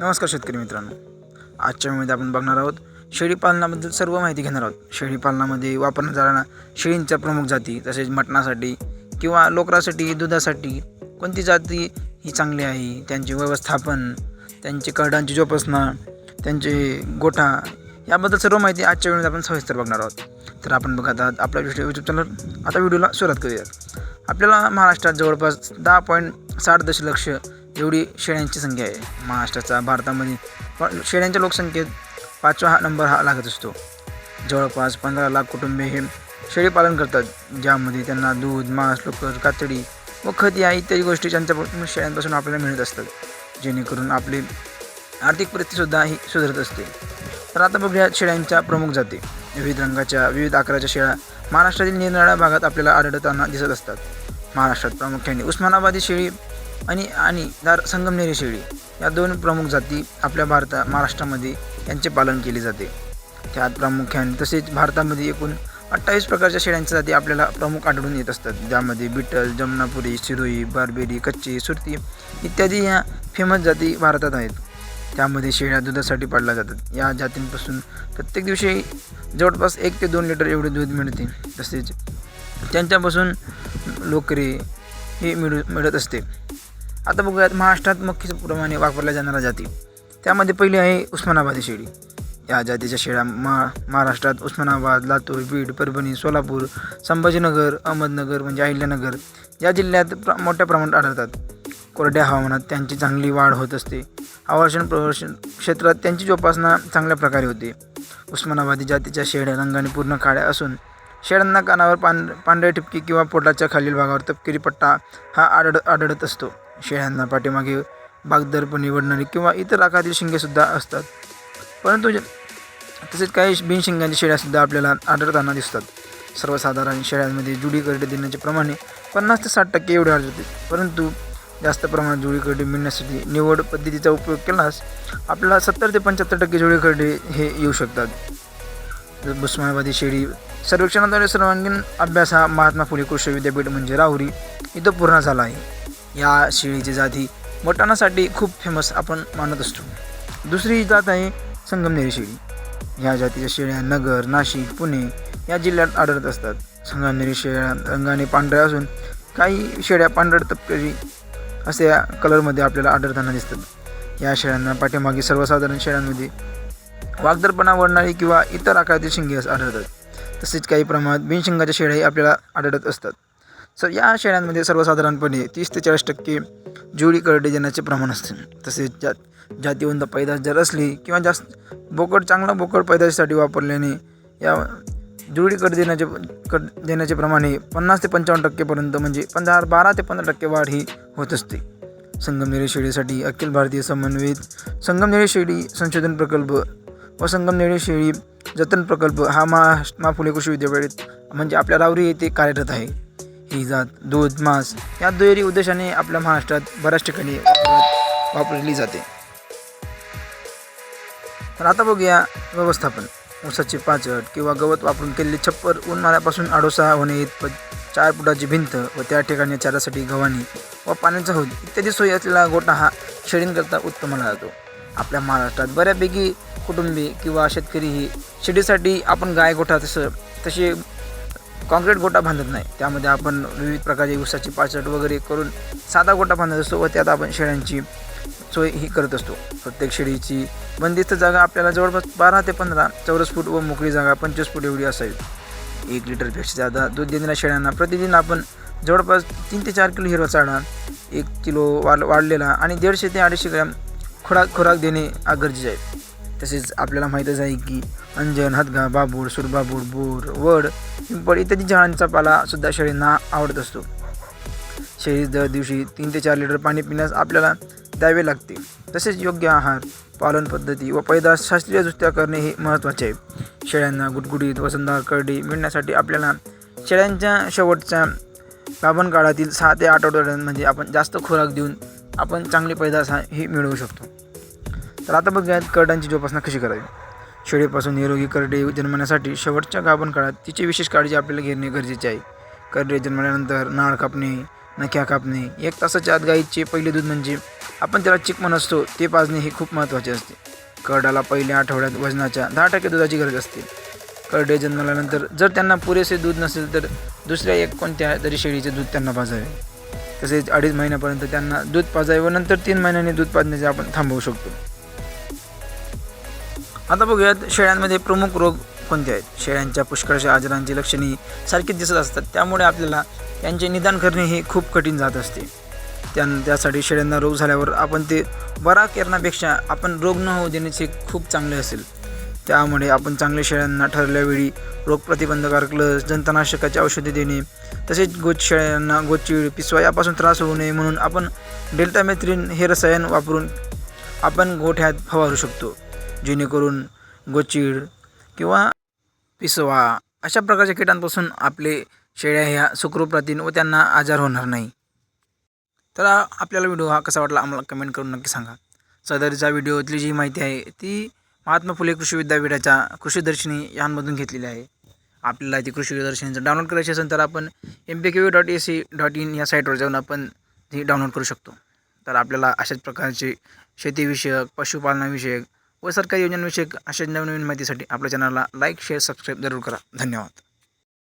नमस्कार शेतकरी मित्रांनो. आजच्या वेळेमध्ये आपण बघणार आहोत शेळी पालनाबद्दल सर्व माहिती घेणार आहोत. शेळी पालनामध्ये वापरण्यात जाणाऱ्या शेळींच्या प्रमुख जाती तसेच मटणासाठी किंवा लोकरासाठी दुधासाठी कोणती जाती ही चांगली आहे त्यांचे व्यवस्थापन त्यांचे करडांची जोपासना त्यांचे गोठा याबद्दल सर्व माहिती आजच्या वेळेमध्ये आपण सविस्तर बघणार आहोत. तर आपण बघत आहात आपल्या व्हिडिओ यूट्यूब चॅनल आता व्हिडिओला सुरुवात करूयात आपल्याला महाराष्ट्रात जवळपास दहा पॉईंट साठ दशलक्ष एवढी शेळ्यांची संख्या आहे महाराष्ट्राचा भारतामध्ये. पण शेळ्यांच्या लोकसंख्येत पाचवा हा नंबर हा लागत असतो. जवळपास पंधरा लाख कुटुंबे हे शेळीपालन करतात ज्यामध्ये त्यांना दूध मांस लोकर कातडी व खत या इत्यादी गोष्टी त्यांच्यापासून शेळ्यांपासून आपल्याला मिळत असतात. जेणेकरून आपली आर्थिक परिस्थितीसुद्धा ही सुधारत असते. तर आता बघूया शेळ्यांच्या प्रमुख जाती. विविध रंगाच्या विविध आकाराच्या शेळ्या महाराष्ट्रातील निरनिराळ्या भागात आपल्याला आढळताना दिसत असतात. महाराष्ट्रात प्रामुख्याने उस्मानाबादी शेळी आणि आणि दार संगमनेरी शेळी या दोन प्रमुख जाती आपल्या भारता महाराष्ट्रामध्ये यांचे पालन केले जाते. त्यात प्रामुख्याने तसेच भारतामध्ये एकूण अठ्ठावीस प्रकारच्या शेळ्यांच्या जाती आपल्याला प्रमुख आढळून येत असतात. ज्यामध्ये बिटल जमनापुरी शिरोई बारबेरी कच्ची सुरती इत्यादी ह्या फेमस जाती भारतात आहेत. त्यामध्ये शेळ्या दुधासाठी पाळल्या जातात. या जातींपासून प्रत्येक दिवशी जवळपास एक ते दोन लिटर एवढे दूध मिळते. तसेच त्यांच्यापासून लोकरी हे मिळू मिळत असते. आता बघूयात महाराष्ट्रात मुख्य प्रमाणे वापरल्या जाणाऱ्या जाती. त्यामध्ये पहिली आहे उस्मानाबादी शेळी या जातीच्या शेळ्या मा महाराष्ट्रात उस्मानाबाद लातूर बीड परभणी सोलापूर संभाजीनगर अहमदनगर म्हणजे अहिल्यानगर या जिल्ह्यात प्र मोठ्या प्रमाणात आढळतात. कोरड्या हवामानात त्यांची चांगली वाढ होत असते. आवर्षण प्रवर्षण क्षेत्रात त्यांची जोपासना चांगल्या प्रकारे होते. उस्मानाबादी जातीच्या शेळ्या रंगाने पूर्ण काळ्या असून शेळ्यांना कानावर पांढ पांढऱ्या ठिपकी किंवा पोटाच्या खालील भागावर तपकिरी पट्टा हा आढळ आढळत असतो. शेळ्यांना पाठीमागे बागदरपणे निवडणारी किंवा इतर आकारातील शिंगेसुद्धा असतात. परंतु जे- तसेच काही बिनशिंगांच्या शेळ्यासुद्धा आपल्याला आढळताना दिसतात. सर्वसाधारण शेळ्यांमध्ये जुडी करडे देण्याचे प्रमाणे पन्नास ते साठ टक्के एवढे आढळते. परंतु जास्त प्रमाणात जुळी करडे मिळण्यासाठी निवड पद्धतीचा उपयोग केल्यास आपल्याला सत्तर ते पंच्याहत्तर टक्के जुळी करडे हे येऊ शकतात. उस्मानाबादी शेळी सर्वेक्षणाद्वारे सर्वांगीण अभ्यास हा महात्मा फुले कृषी विद्यापीठ म्हणजे राहुरी इथं पूर्ण झाला आहे. या शेळीची जाती मटणासाठी खूप फेमस आपण मानत असतो. दुसरी जात आहे संगमनेरी शेळी. ह्या जातीच्या शेळ्या नगर नाशिक पुणे या जिल्ह्यात आढळत असतात. संगमनेरी शेळ्या रंगाने पांढऱ्या असून काही शेळ्या पांढरट तपकरी असे या कलरमध्ये आपल्याला आढळताना दिसतात. या शेळ्यांना पाठीमागे सर्वसाधारण शेळ्यांमध्ये वागदरपणा वळणारी किंवा इतर आकारातील शिंगे आढळतात. तसेच काही प्रमाणात बिनशिंगाच्या शेळ्याही आपल्याला आढळत असतात. सर या शेळ्यांमध्ये सर्वसाधारणपणे तीस ते चाळीस टक्के जुळी करडे देण्याचे प्रमाण असते. तसेच ज्या जातीवंत पैदास जर असली किंवा जास्त बोकड चांगला बोकड पैदाशीसाठी वापरल्याने या जुळी कड देण्याचे कट देण्याचे प्रमाणे पन्नास ते पंचावन्न टक्केपर्यंत म्हणजे पंधरा बारा ते पंधरा टक्के वाढ ही होत असते. संगमनेरी शेळीसाठी अखिल भारतीय समन्वयित संगमनेरी शेळी संशोधन प्रकल्प व संगमनेरी शेळी जतन प्रकल्प हा महाराष्ट्र मा फुले कृषी विद्यापीठ म्हणजे आपल्या रावरी येथे कार्यरत आहे. ही जात दूध मांस या दुहेरी उद्देशाने आपल्या महाराष्ट्रात बऱ्याच ठिकाणी वापरली जाते. तर आता बघूया व्यवस्थापन. ऊसाची पाचट किंवा गवत वापरून केलेली छप्पर उन्हाळ्यापासून आडोसा होणे चार फुटाची भिंत व त्या ठिकाणी चारासाठी गव्हाणी व पाण्याचा हौद इत्यादी सोयी असलेला गोठा हा शेळींकरता उत्तम मानला जातो आपल्या महाराष्ट्रात बऱ्यापैकी कुटुंबी किंवा शेतकरी ही शेडीसाठी आपण गाय गोठा तसं तसे कॉन्क्रीट गोटा बांधत नाही. त्यामध्ये आपण विविध प्रकारचे ऊसाची पाचट वगैरे करून साधा गोटा बांधत असतो व त्यात आपण शेळ्यांची सोय ही करत असतो. प्रत्येक शेळीची बंदिस्त जागा आपल्याला जवळपास बारा ते पंधरा चौरस फूट व मोकळी जागा पंचवीस फूट एवढी असावी. एक लिटरपेक्षा जादा दूध देणाऱ्या शेळ्यांना प्रतिदिन आपण जवळपास तीन ते चार किलो हिरवा चारा एक किलो वाढ वाढलेला आणि दीडशे ते अडीचशे ग्रॅम खुराक खुराक देणे गरजेचे आहे. तसेच आपल्याला माहीतच आहे की अंजन हदगा बाबूड सुरबाबूड बोर वड पिंपळ इत्यादी झाडांचा पालासुद्धा शेळींना आवडत असतो. शेळी दर दिवशी तीन ते चार लिटर पाणी पिण्यास आपल्याला द्यावे लागते. तसेच योग्य आहार पालन पद्धती व पैदास शास्त्रीयदृष्ट्या करणे हे महत्त्वाचे आहे. शेळ्यांना गुटगुटीत वसंतदार करडी मिळण्यासाठी आपल्याला शेळ्यांच्या शेवटच्या गाभण काळातील सहा ते आठ आठवड्यांमध्ये म्हणजे आपण जास्त खुराक देऊन आपण चांगली पैदास हा हे मिळवू शकतो. तर आता बघूयात करडांची जोपासना कशी करावी. शेळीपासून निरोगी करडे जन्मण्यासाठी शेवटच्या गाभण काळात तिची विशेष काळजी आपल्याला घेणे गरजेचे आहे. करडे जन्मल्यानंतर नाळ कापणे नख्या कापणे एक तासाच्या आत गाईचे पहिले दूध म्हणजे आपण त्याला चिकमन असतो ते पाजणे हे खूप महत्त्वाचे असते. करडाला पहिल्या आठवड्यात वजनाच्या दहा टक्के दुधाची गरज असते. करडे जन्मल्यानंतर जर त्यांना पुरेसे दूध नसेल तर दुसऱ्या एक कोणत्या तरी शेळीचे दूध त्यांना पाजावे. तसेच अडीच महिन्यापर्यंत त्यांना दूध पाजावे व नंतर तीन महिन्यांनी दूध पाजण्याचे आपण थांबवू शकतो. आता बघूयात शेळ्यांमध्ये प्रमुख रोग कोणते आहेत? शेळ्यांच्या पुष्कळशा आजारांची लक्षणे सारखीच दिसत असतात. त्यामुळे आपल्याला त्यांचे निदान करणे हे खूप कठीण जात असते. त्यां त्यासाठी शेळ्यांना रोग झाल्यावर आपण ते बरा करण्यापेक्षा आपण रोग न होऊ देण्याचे खूप चांगले असेल. त्यामुळे आपण चांगल्या शेळ्यांना ठरल्यावेळी रोगप्रतिबंधकारक लस जंतनाशकाची औषधे देणे तसेच गोच शेळ्यांना गोचीळ पिसवा यापासून त्रास होऊ नये म्हणून आपण डेल्टामेथ्रिन हे रसायन वापरून आपण गोठ्यात फवारू शकतो. जेणेकरून गोचीड किंवा पिसवा अशा प्रकारच्या किटांपासून आपले शेळ्या ह्या सुखरूप राहतील व त्यांना आजार होणार नाही. तर आपल्याला व्हिडिओ हा कसा वाटला आम्हाला कमेंट करून नक्की सांगा. सदरचा व्हिडिओतली जी माहिती आहे ती महात्मा फुले कृषी विद्यापीठाच्या कृषीदर्शिनी यांमधून घेतलेली आहे. आपल्याला ती कृषी दर्शनीचं डाउनलोड करायची असेल तर आपण M P Q dot A C dot in या साईटवर जाऊन आपण ती डाउनलोड करू शकतो. तर आपल्याला अशाच प्रकारचे शेतीविषयक पशुपालनाविषयक व सरकारी योजनांविषयक अशा नवनवीन माहितीसाठी आपल्या चॅनलला लाईक शेअर सबस्क्राईब जरूर करा. धन्यवाद.